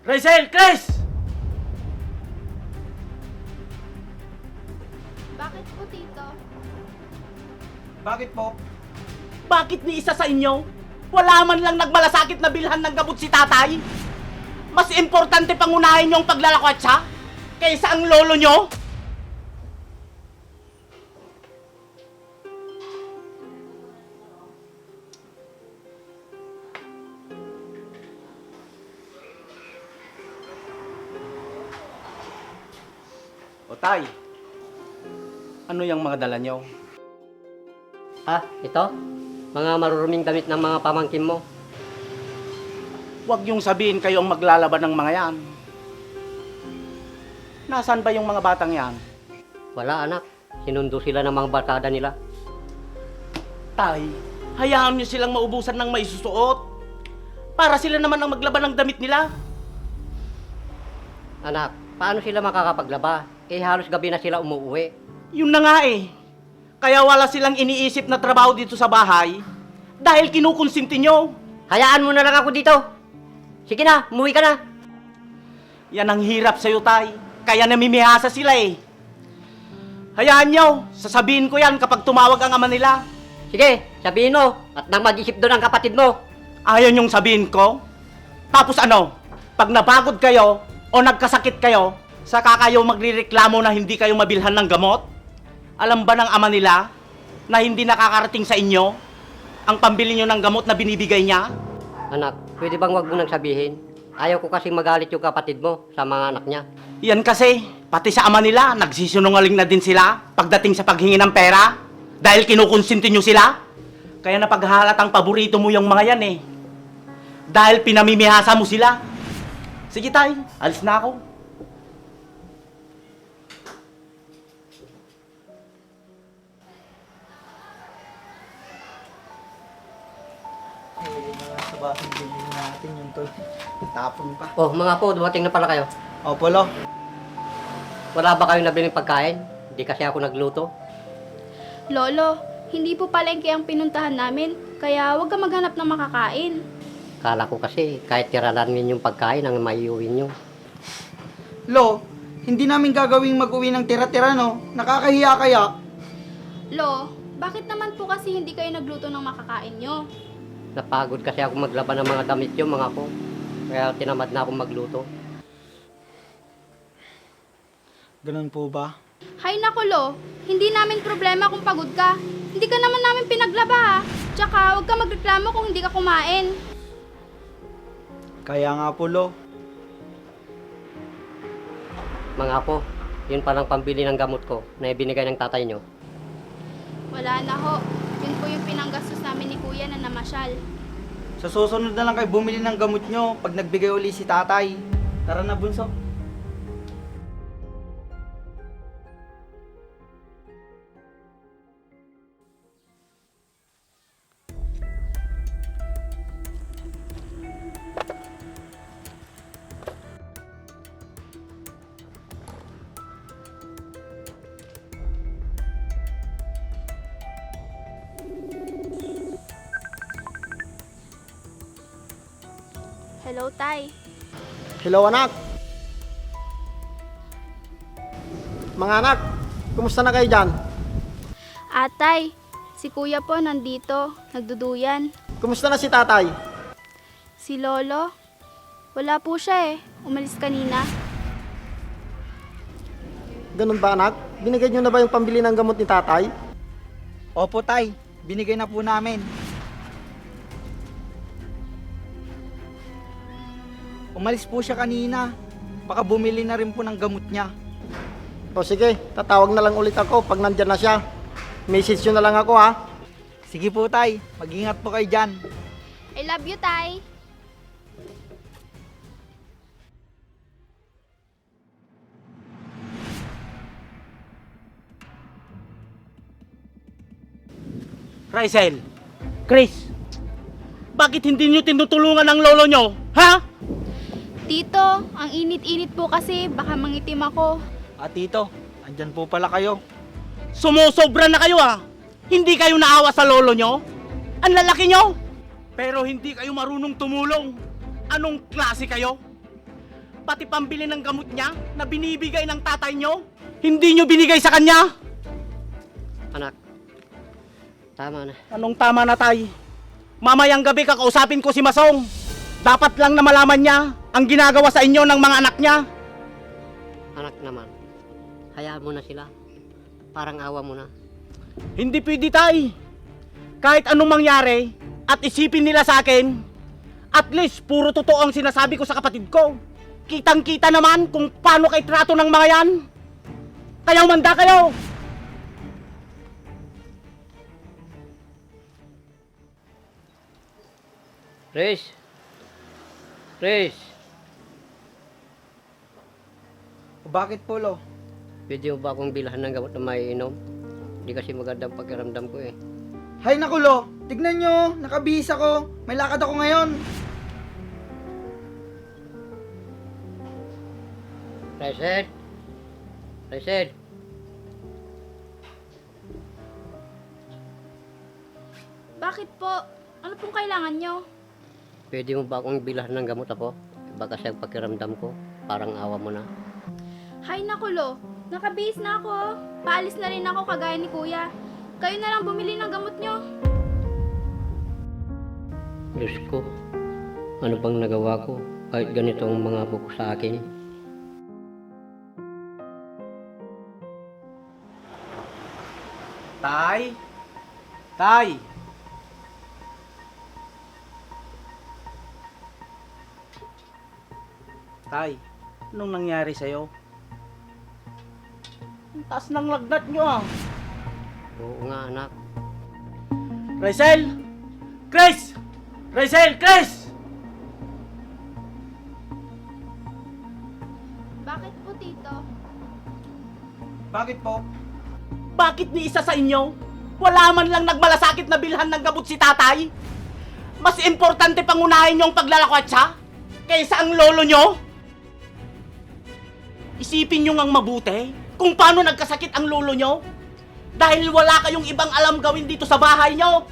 Rachel, Chris! Bakit po, Tito? Bakit po? Bakit ni isa sa inyo? Wala man lang nagmalasakit na bilhan ng gamot si tatay? Mas importante pangunahin niyo ang paglalakwatsa kaysa ang lolo niyo? O tay, ano yung mga dala niyo? Ah, ito? Mga maruruming damit ng mga pamangkin mo. Huwag yung sabihin kayong maglalaban ng mga yan. Nasaan ba yung mga batang yan? Wala anak. Sinundo sila ng mga barkada nila. Tay, hayaan niyo silang maubusan ng may susuot. Para sila naman ang maglaban ng damit nila. Anak, paano sila makakapaglaba? Eh halos gabi na sila umuwi. Yun na nga eh. Kaya wala silang iniisip na trabaho dito sa bahay dahil kinukonsinti nyo. Hayaan mo na lang ako dito. Sige na, umuwi ka na. Yan ang hirap sa'yo, Tay. Kaya namimihasa sila eh. Hayaan nyo, sasabihin ko yan kapag tumawag ang ama nila. Sige, sabihin mo. At nang mag-isip doon ang kapatid mo. Ayaw nyong sabihin ko? Tapos ano, pag napagod kayo o nagkasakit kayo, saka kayo magrireklamo na hindi kayo mabilhan ng gamot? Alam ba ng ama nila na hindi nakakarating sa inyo ang pambili nyo ng gamot na binibigay niya? Anak, pwede bang wag mo nang sabihin? Ayaw ko kasing magalit yung kapatid mo sa mga anak niya. Yan kasi, pati sa ama nila, nagsisinungaling na din sila pagdating sa paghingi ng pera dahil kinukonsinti nyo sila. Kaya napaghalatang paborito mo yung mga yan eh. Dahil pinamimihasa mo sila. Sige tay, alis na ako. Bahay bilhin natin yung tol. Tapon pa. Oh, mga po, dumating na pala kayo. Opo, lo. Wala ba kayong nabiling pagkain? Hindi kasi ako nagluto. Lolo, hindi po palengke ang pinuntahan namin, kaya huwag ka maghanap ng makakain. Kala ko kasi kahit tiralan yung pagkain ang maiuwi nyo. Lo, hindi namin gagawing mag-uwi ng tira-tira, no? Nakakahiya kaya. Lo, bakit naman po kasi hindi kayo nagluto ng makakain nyo? Napagod kasi ako maglaban ng mga damit yung mga ko. Kaya tinamad na akong magluto. Ganun po ba? Hay nako, Lo, hindi namin problema kung pagod ka. Hindi ka naman namin pinaglaba ha. Tsaka huwag ka magreklamo kung hindi ka kumain. Kaya nga po, lo. Mga po, yun palang pambili ng gamot ko na ibinigay ng tatay nyo. Wala na ho. Yun po yung pinanggastos namin ni Kuya na namasyal. Sa susunod na lang kayo bumili ng gamot nyo pag nagbigay uli si tatay. Tara na, bunso. Hello, Tay. Hello anak. Mga anak, kumusta na kayo dyan? Atay, si Kuya po nandito, nagduduyan. Kumusta na si tatay? Si Lolo, wala po siya eh. Umalis kanina. Ganun ba anak? Binigay nyo na ba yung pambili ng gamot ni tatay? Opo, tay. Binigay na po namin. Umalis po siya kanina. Baka bumili na rin po ng gamot niya. O sige, tatawag na lang ulit ako pag nandyan na siya. Message nyo na lang ako ha. Sige po, tay. Mag-ingat po kayo dyan. I love you, Tay. Rachel, Chris, bakit hindi nyo tinutulungan ang lolo nyo? Ha? Tito, ang init-init po kasi, baka mangitim ako. At tito, andyan po pala kayo. Sumusobra na kayo ah. Hindi kayo naawa sa lolo nyo? Ang lalaki nyo? Pero hindi kayo marunong tumulong. Anong klase kayo? pati pambili ng gamot niya na binibigay ng tatay nyo? Hindi nyo binigay sa kanya? Anak, tama na. Anong tama na tay? Mamayang gabi kakausapin ko si Masong. Dapat lang na malaman niya ang ginagawa sa inyo ng mga anak niya. Anak naman, hayaan mo na sila. Parang awa mo na. Hindi pwede tay. Kahit anong mangyari at isipin nila sa akin, at least puro totoo ang sinasabi ko sa kapatid ko. Kitang-kita naman kung paano kay trato ng mga yan. Kaya umanda kayo! Riz! Riz! Bakit po, Lo? Pwede mo ba akong bilhan ng gamot na may inom? Hindi kasi magandang pakiramdam ko eh. Hay naku, Lo. Tignan nyo, nakabihis ako. May lakad ako ngayon. Raisin! Raisin! Bakit po? Ano pong kailangan nyo? Pwede mo ba akong bilhan ng gamot ako? Baka sa pakiramdam ko, parang awa mo na. Hay nakulo, nakabihis na ako. Paalis na rin ako kagaya ni kuya. Kayo na lang bumili ng gamot nyo. Diyos ko, ano bang nagawa ko? Kahit ganito ang mga buko sa akin. Tay? Tay? Tay, anong nangyari sa'yo? Ang taas ng lagnat nyo ah. Oo nga anak, Rysel! Chris! Rysel! Chris! Bakit po, tito? Bakit po? Bakit ni isa sa inyo? Wala man lang nagmalasakit na bilhan ng gamot si tatay? Mas importante pangunahin niyo ang paglalakwatsa kaysa ang lolo nyo? Isipin nyo ngang mabuti kung paano nagkasakit ang lolo nyo dahil wala kayong ibang alam gawin dito sa bahay nyo.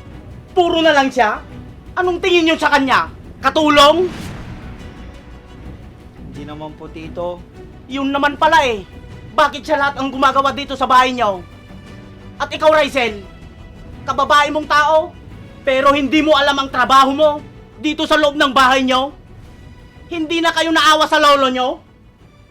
Puro na lang siya. Anong tingin nyo sa kanya? Katulong? Hindi naman po, Tito. Yun naman pala eh. Bakit siya lahat ang gumagawa dito sa bahay niyo? At ikaw, Rysel, kababae mong tao, pero hindi mo alam ang trabaho mo dito sa loob ng bahay niyo? Hindi na kayo naawa sa lolo niyo?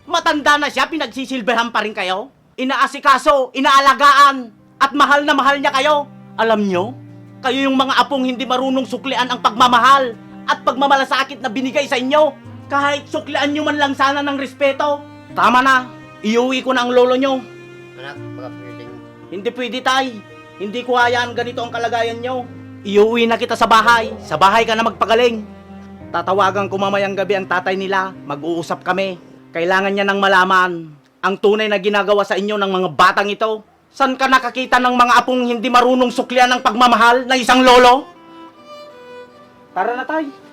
Matanda na siya, pinagsisilbihan pa rin kayo? Inaasikaso, inaalagaan, at mahal na mahal niya kayo. Alam niyo, kayo yung mga apong hindi marunong suklian ang pagmamahal at pagmamalasakit na binigay sa inyo. Kahit suklian nyo man lang sana ng respeto. Tama na, iuwi ko na ang lolo nyo. anak, baka pwedeng Hindi pwede tay. Hindi ko hayaan ganito ang kalagayan nyo. Iuwi na kita sa bahay. Sa bahay ka na magpagaling. Tatawagan ko mamayang gabi ang tatay nila. Mag-uusap kami. Kailangan niya nang malaman ang tunay na ginagawa sa inyo ng mga batang ito. San ka nakakita ng mga apong hindi marunong suklian ng pagmamahal ng isang lolo? Tara na tay.